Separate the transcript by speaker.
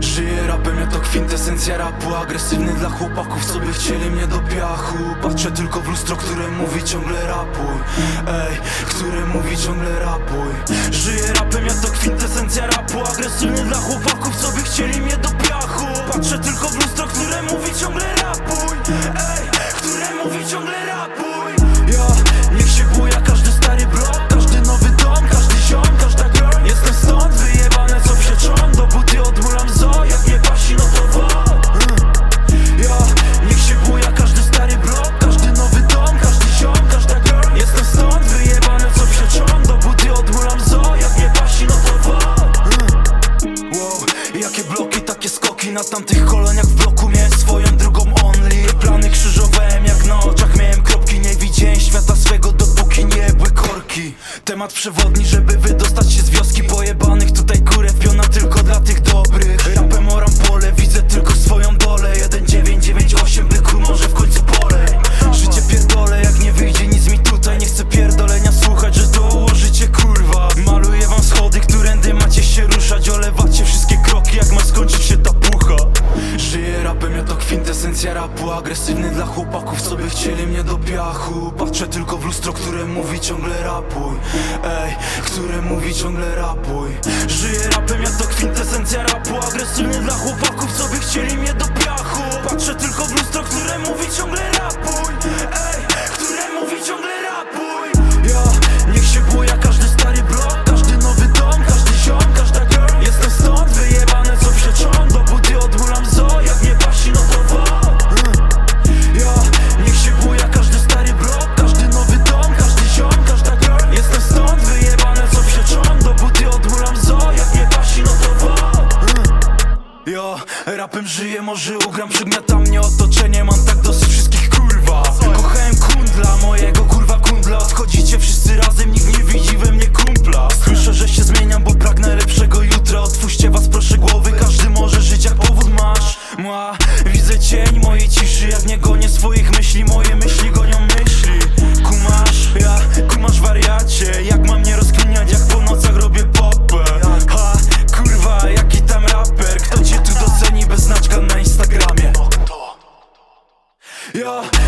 Speaker 1: Żyję rapem, ja to kwintesencja rapu Agresywny dla chłopaków, co by chcieli mnie do piachu. Patrzę tylko w lustro, które mówi ciągle rapuj. Ej, które mówi ciągle rapuj. Żyję rapem, ja to kwintesencja rapu Agresywny dla chłopaków, co by chcieli mnie do piachu. Patrzę tylko w lustro, które mówi ciągle rapuj. skoki na tamtych koloniach w bloku Miałem swoją drugą only. Plany krzyżowałem jak na oczach Miałem kropki, nie widziałem świata swego Dopóki nie były korki. Temat przewodni, żeby wydostać się z wioski Pojebanych tutaj. Kwintesencja rapu, agresywny dla chłopaków Co by chcieli mnie do piachu. Patrzę tylko w lustro, które mówi ciągle rapuj. Ej, które mówi ciągle rapuj. Żyję rapem, ja to kwintesencja Jo, rapem żyję, może ugram, przygniata mnie otoczenie Mam tak dosyć wszystkich kurwa. Kochałem kun Yeah.